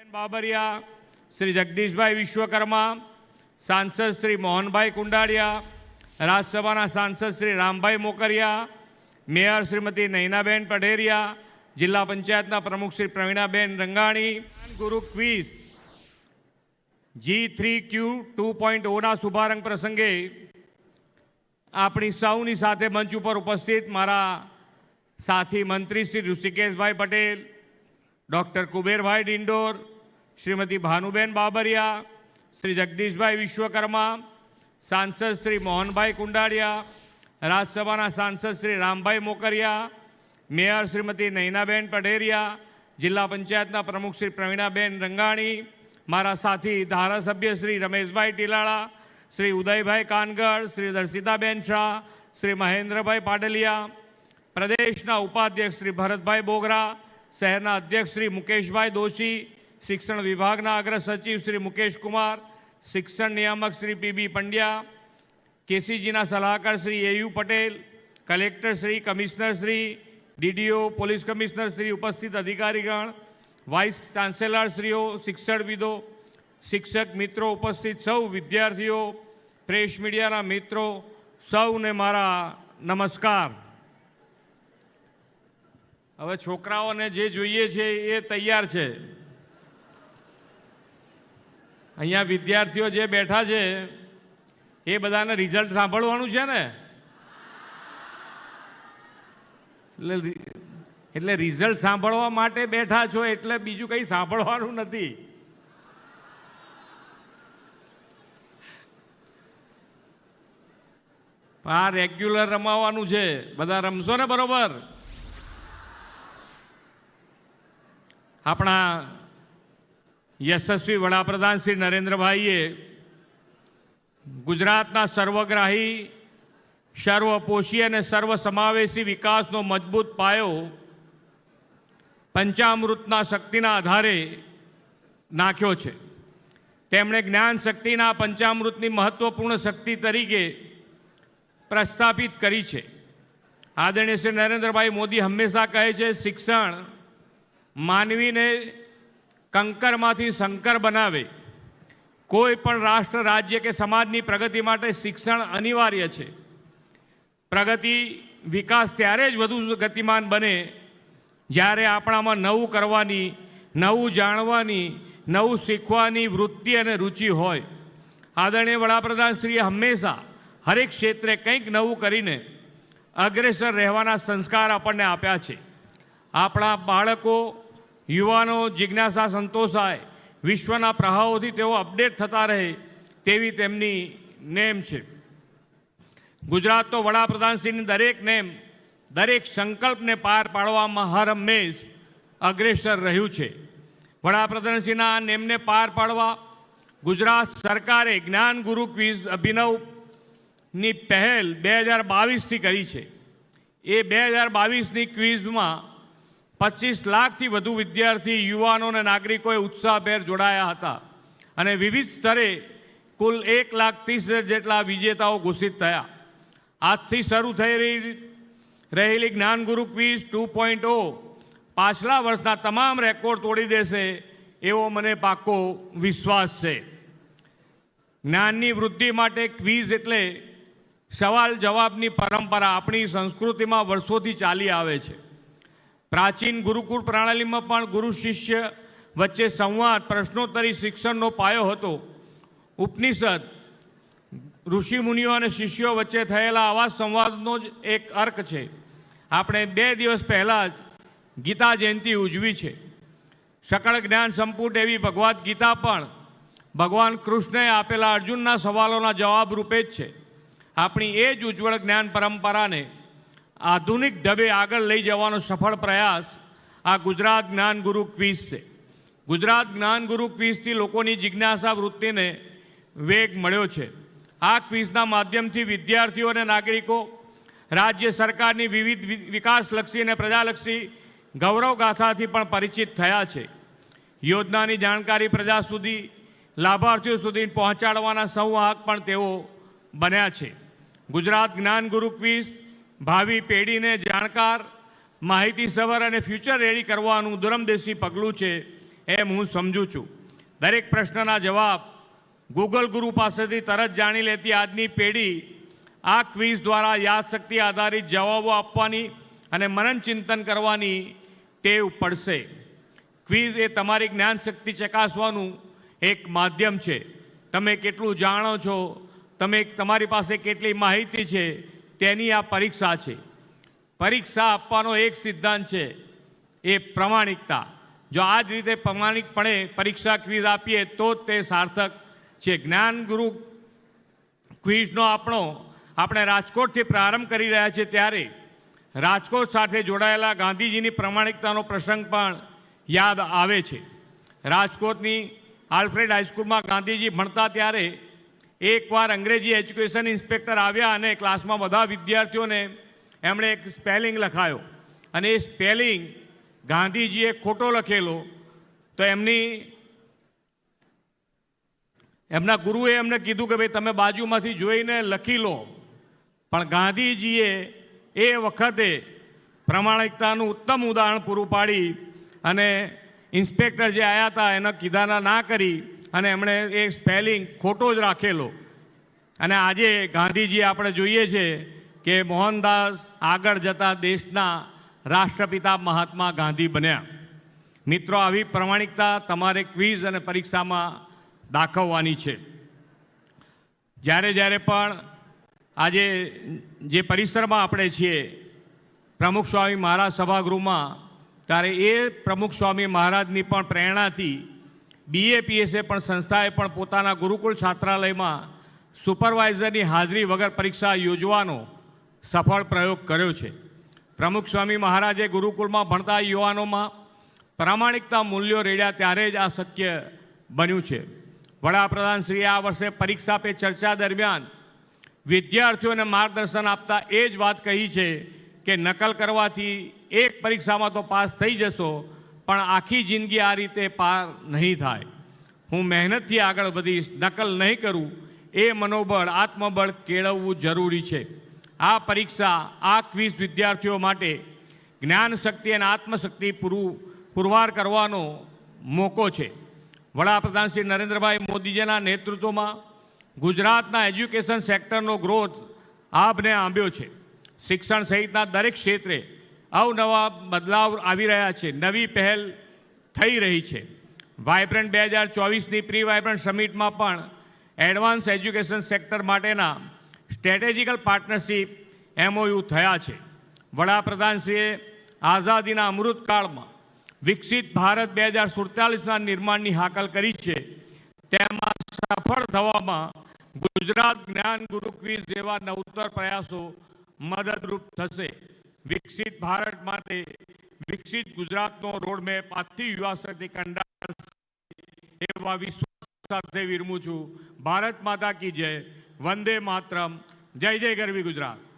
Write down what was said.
બેન બાબરિયા, શ્રી જગદીશભાઈ વિશ્વકર્મા, સાંસદ શ્રી મોહનભાઈ કુંડાળિયા, રાજ્યસભાના સાંસદ શ્રી રામભાઈ મોકરિયા, મેયર શ્રીમતી નૈનાબેન પઢેરિયા, જિલ્લા પંચાયતના પ્રમુખ Shri Pravinaben Rangani Guru quiz, G three Q two point ઓના શુભારંભ પ્રસંગે આપણી સૌની સાથે મંચ ઉપર ઉપસ્થિત મારા સાથી મંત્રી શ્રી ઋષિકેશભાઈ પટેલ, ડૉક્ટર કુબેરભાઈ ડિંડોર શ્રીમતી ભાનુબેન બાબરિયા, શ્રી જગદીશભાઈ વિશ્વકર્મા, સાંસદ શ્રી મોહનભાઈ કુંડાળિયા, રાજ્યસભાના સાંસદ શ્રી રામભાઈ મોકરિયા, મેયર શ્રીમતી નૈનાબેન પઢેરિયા, જિલ્લા પંચાયતના પ્રમુખ શ્રી પ્રવીણાબેન રંગાણી, મારા સાથી ધારાસભ્ય શ્રી રમેશભાઈ ટીલાળા, શ્રી ઉદયભાઈ કાનગર, શ્રી દર્શિતાબેન શાહ, શ્રી મહેન્દ્રભાઈ પાડલિયા, પ્રદેશના ઉપાધ્યક્ષ શ્રી ભરતભાઈ બોગરા, શહેરના અધ્યક્ષ શ્રી મુકેશભાઈ દોશી શિક્ષણ વિભાગના અગ્ર સચિવ શ્રી મુકેશ કુમાર, શિક્ષણ નિયામક શ્રી પીબી પંડ્યા, કેસીજીના સલાહકાર Shri A U Patel, collector Shri commissioner Shri DDO police commissioner Shri ઉપસ્થિત અધિકારીગણ, વાઇસ ચાન્સેલરશ્રીઓ શિક્ષણવિદો, શિક્ષક મિત્રો ઉપસ્થિત સૌ વિદ્યાર્થીઓ, પ્રેસ મીડિયાના મિત્રો, સૌને મારા નમસ્કાર. હવે છોકરાઓને જે જોઈએ છે એ તૈયાર છે. અહીંયા વિદ્યાર્થીઓ જે બેઠા છે, એ બધાને રિઝલ્ટ સાંભળવાનું છે ને? એટલે એટલે રિઝલ્ટ સાંભળવા માટે બેઠા છો એટલે બીજું કંઈ સાંભળવાનું નથી. આ રેગ્યુલર રમાવાનું છે. બધા રમશો ને બરોબર? આપણા યશસ્વી વડાપ્રધાન શ્રી નરેન્દ્રભાઈએ ગુજરાતના સર્વગ્રાહી, સર્વપોષી અને સર્વસમાવેશી વિકાસનો મજબૂત પાયો પંચામૃતના શક્તિના આધારે નાખ્યો છે. તેમણે જ્ઞાન શક્તિના પંચામૃતની મહત્વપૂર્ણ શક્તિ તરીકે પ્રસ્થાપિત કરી છે. આદરણીય શ્રી નરેન્દ્રભાઈ મોદી હંમેશા કહે છે, શિક્ષણ માનવીને કંકરમાંથી શંકર બનાવે. કોઈ પણ રાષ્ટ્ર, રાજ્ય કે સમાજની પ્રગતિ માટે શિક્ષણ અનિવાર્ય છે. પ્રગતિ, વિકાસ ત્યારે જ વધુ ગતિમાન બને જ્યારે આપણામાં નવું કરવાની, નવું જાણવાની, નવું શીખવાની વૃત્તિ અને રુચિ હોય. આદરણીય વડાપ્રધાનશ્રીએ હંમેશા હરેક ક્ષેત્રે કંઈક નવું કરીને અગ્રેસર રહેવાના સંસ્કાર આપણને આપ્યા છે. આપણા બાળકો યુવાનો જિજ્ઞાસા સંતોષાય. વિશ્વના પ્રવાહોથી તેઓ અપડેટ થતા રહે તેવી તેમની નેમ છે. ગુજરાત તો વડાપ્રધાનશ્રીની દરેક નેમ, દરેક સંકલ્પને પાર પાડવામાં હર હંમેશ અગ્રેસર રહ્યું છે. વડાપ્રધાનશ્રીના આ નેમને પાર પાડવા ગુજરાત સરકારે જ્ઞાન ગુરુ ક્વિઝ અભિનવની પહેલ બે હજાર બાવીસથી કરી છે. એ બે હજાર બાવીસની ક્વિઝમાં પચીસ લાખથી વધુ વિદ્યાર્થી યુવાનો અને નાગરિકોએ ઉત્સાહભેર જોડાયા હતા. અને વિવિધ સ્તરે કુલ એક લાખ ત્રીસ જેટલા વિજેતાઓ ઘોષિત થયા. આજથી શરૂ થઈ રહી રહેલી Gyanguru quiz two point O. પાછલા વર્ષના તમામ રેકોર્ડ તોડી દેશે એવો મને પાકો વિશ્વાસ છે. જ્ઞાનની વૃદ્ધિ માટે ક્વિઝ એટલે સવાલ જવાબની પરંપરા આપણી સંસ્કૃતિમાં વર્ષોથી ચાલી આવે છે. પ્રાચીન ગુરુકુળ પ્રણાલીમાં પણ ગુરુ શિષ્ય વચ્ચે સંવાદ, પ્રશ્નોત્તરી, શિક્ષણનો પાયો હતો. ઉપનિષદ, ઋષિમુનિઓ અને શિષ્યો વચ્ચે થયેલા આવા સંવાદનો જ એક અર્ક છે. આપણે બે દિવસ પહેલાં જ ગીતા જયંતિ ઉજવી છે. સકળ જ્ઞાન સંપુટ એવી ભગવદ્ ગીતા પણ ભગવાન કૃષ્ણએ આપેલા અર્જુનના સવાલોના જવાબ રૂપે જ છે. આપણી એ જ ઉજ્જવળ જ્ઞાન પરંપરાને આધુનિક ઢબે આગળ લઈ જવાનો સફળ પ્રયાસ આ ગુજરાત જ્ઞાન ગુરુ ક્વિઝ છે. ગુજરાત જ્ઞાન ગુરુ ક્વિઝથી લોકોની જિજ્ઞાસા વૃત્તિને વેગ મળ્યો છે. આ ક્વિઝના માધ્યમથી વિદ્યાર્થીઓ અને નાગરિકો રાજ્ય સરકારની વિવિધ વિકાસલક્ષી અને પ્રજાલક્ષી ગૌરવગાથાથી પણ પરિચિત થયા છે. યોજનાની જાણકારી પ્રજા સુધી, લાભાર્થીઓ સુધી પહોંચાડવાના સંવાહક પણ તેઓ બન્યા છે. ગુજરાત જ્ઞાન ગુરુ ક્વિઝ ભાવિ પેઢીને જાણકાર માહિતીસભર અને ફ્યુચર રેડી કરવાનું દુરમદેશી પગલું છે એમ હું સમજું છું. દરેક પ્રશ્નના જવાબ ગૂગલ ગુરુ પાસેથી તરત જાણી લેતી આજની પેઢી આ ક્વિઝ દ્વારા યાદશક્તિ આધારિત જવાબો આપવાની અને મનન ચિંતન કરવાની ટેવ પડશે. ક્વિઝ એ તમારી જ્ઞાન શક્તિ ચકાસવાનું એક માધ્યમ છે. તમે કેટલું જાણો છો? તમે તમારી પાસે કેટલી માહિતી છે? તેની આ પરીક્ષા છે. પરીક્ષા આપવાનો એક સિદ્ધાંત છે, એ પ્રમાણિકતા. જો આ જ રીતે પ્રમાણિકપણે પરીક્ષા ક્વિઝ આપીએ, તો તે સાર્થક છે. જ્ઞાન ગુરુ ક્વિઝનો આપણો, આપણે રાજકોટથી પ્રારંભ કરી રહ્યા છીએ ત્યારે રાજકોટ સાથે જોડાયેલા ગાંધીજીની પ્રમાણિકતાનો પ્રસંગ પણ યાદ આવે છે. રાજકોટની આલ્ફ્રેડ હાઈસ્કૂલમાં ગાંધીજી ભણતા ત્યારે એકવાર અંગ્રેજી એજ્યુકેશન ઇન્સ્પેક્ટર આવ્યા અને ક્લાસમાં બધા વિદ્યાર્થીઓને એમણે એક સ્પેલિંગ લખાયો. અને એ સ્પેલિંગ ગાંધીજીએ ખોટો લખેલો. તો એમની એમના ગુરુએ એમને કીધું કે ભાઈ તમે બાજુમાંથી જોઈને લખી લો. પણ ગાંધીજીએ એ વખતે પ્રમાણિકતાનું ઉત્તમ ઉદાહરણ પૂરું પાડી અને ઇન્સ્પેક્ટર જે આવ્યા હતા એના કીધાના ના કરી. અને એમણે એ સ્પેલિંગ ખોટો જ રાખેલો. અને આજે ગાંધીજી આપણે જોઈએ છે કે મોહનદાસ આગળ જતા દેશના રાષ્ટ્રપિતા મહાત્મા ગાંધી બન્યા. મિત્રો, આવી પ્રમાણિકતા તમારે ક્વિઝ અને પરીક્ષામાં દાખવવાની છે. જ્યારે જ્યારે પણ આજે જે પરિસરમાં આપણે છીએ, પ્રમુખ સ્વામી મહારાજ સભાગૃહમાં, ત્યારે એ પ્રમુખ સ્વામી મહારાજની પણ પ્રેરણાથી બીએપીએસે પણ સંસ્થાએ પણ પોતાના ગુરુકુળ છાત્રાલયમાં સુપરવાઇઝરની હાજરી વગર પરીક્ષા યોજવાનો સફળ પ્રયોગ કર્યો છે. પ્રમુખ સ્વામી મહારાજે ગુરુકુળમાં ભણતા યુવાનોમાં પ્રામાણિકતા મૂલ્યો રેડ્યા ત્યારે જ આ શક્ય બન્યું છે. વડાપ્રધાન શ્રી આ વર્ષે પરીક્ષા પે ચર્ચા દરમિયાન વિદ્યાર્થીઓને માર્ગદર્શન આપતા એ જ વાત કહી છે કે નકલ કરવાથી એક પરીક્ષામાં તો પાસ થઈ જશો પણ આખી જિંદગી આ રીતે પાર નહીં થાય. હું મહેનતથી આગળ વધીશ નકલ નહીં કરું, એ મનોબળ, આત્મબળ કેળવવું જરૂરી છે. આ પરીક્ષા, આ ક્વિઝ વિદ્યાર્થીઓ માટે જ્ઞાન શક્તિ અને આત્મશક્તિ પૂરું, પુરવાર કરવાનો મોકો છે. વડાપ્રધાન શ્રી નરેન્દ્રભાઈ મોદીજીના નેતૃત્વમાં ગુજરાતના એજ્યુકેશન સેક્ટરનો ગ્રોથ આભને આંબ્યો છે. શિક્ષણ સહિતના દરેક ક્ષેત્રે અવનવા બદલાવ આવી રહ્યા છે. નવી પહેલ થઈ રહી છે. વાયબ્રન્ટ બે હજાર ચોવીસની પ્રી વાયબ્રન્ટ સમિટમાં પણ એડવાન્સ એજ્યુકેશન સેક્ટર માટેના સ્ટ્રેટેજિકલ પાર્ટનરશિપ એમઓયુ થયા છે. વડાપ્રધાનશ્રીએ આઝાદીના અમૃતકાળમાં વિકસિત ભારત બે હજાર સુડતાલીસના નિર્માણની હાકલ કરી છે. તેમાં સફળ થવામાં ગુજરાત જ્ઞાન ગુરુ જેવા નવતર પ્રયાસો મદદરૂપ થશે. વિકસિત ભારત માટે વિકસિત ગુજરાતનો રોડમેપ આજથી યુવા શક્તિ કંડાર એવા વિશ્વાસ સાથે વિરમું છું. ભારત માતા કી જય. વંદે માતરમ. જય જય ગરવી ગુજરાત.